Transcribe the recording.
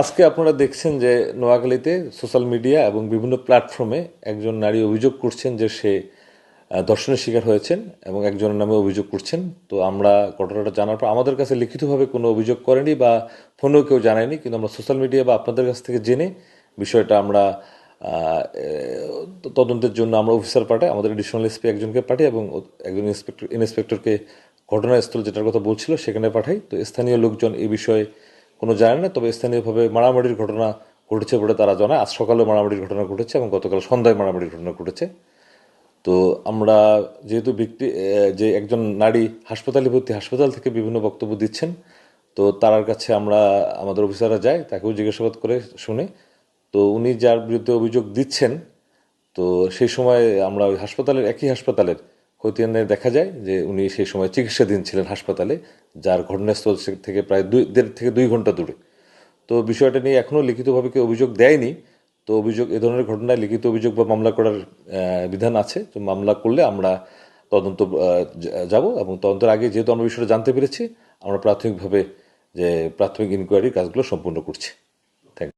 আজকে আপনারা দেখছেন যে নোয়াখালীতে সোশ্যাল মিডিয়া এবং বিভিন্ন প্ল্যাটফর্মে একজন নারী অভিযোগ করছেন যে সে ধর্ষণের শিকার হয়েছেন এবং একজনের নামে অভিযোগ করছেন। তো আমরা ঘটনাটা জানার পর আমাদের কাছে লিখিতভাবে কোনো অভিযোগ করেনি বা ফোনেও কেউ জানায়নি, কিন্তু আমরা সোশ্যাল মিডিয়া বা আপনাদের কাছ থেকে জেনে বিষয়টা আমরা তদন্তের জন্য আমরা অফিসার পাঠাই, আমাদের এডিশনাল এসপি একজনকে পাঠাই এবং একজন ইন্সপেক্টর ইন্সপেক্টরকে ঘটনাস্থল যেটার কথা বলছিল সেখানে পাঠাই। তো স্থানীয় লোকজন এই বিষয়ে কোনো জানে না, তবে স্থানীয়ভাবে মারামারির ঘটনা ঘটেছে বলে তারা জানায়। আজ সকালে মারামারির ঘটনা ঘটেছে এবং গতকাল সন্ধ্যায় মারামারির ঘটনা ঘটেছে। তো আমরা যেহেতু ব্যক্তি যে একজন নারী হাসপাতালে ভর্তি, হাসপাতাল থেকে বিভিন্ন বক্তব্য দিচ্ছেন, তো তার কাছে আমরা, আমাদের অফিসাররা যাই তাকেও জিজ্ঞাসাবাদ করে শুনে। তো উনি যার বিরুদ্ধে অভিযোগ দিচ্ছেন, তো সেই সময় আমরা ওই হাসপাতালের, একই হাসপাতালের খতিয়ানে দেখা যায় যে উনি সেই সময় চিকিৎসাধীন ছিলেন হাসপাতালে, যার ঘটনাস্থল থেকে প্রায় দুই দেড় থেকে দুই ঘণ্টা দূরে। তো বিষয়টা নিয়ে এখনও লিখিতভাবে কেউ অভিযোগ দেয়নি। তো অভিযোগ এ ধরনের ঘটনায় লিখিত অভিযোগ বা মামলা করার বিধান আছে। তো মামলা করলে আমরা তদন্ত যাব এবং তদন্তের আগে যেহেতু আমরা বিষয়টা জানতে পেরেছি, আমরা প্রাথমিকভাবে যে প্রাথমিক ইনকোয়ারি কাজগুলো সম্পূর্ণ করছি।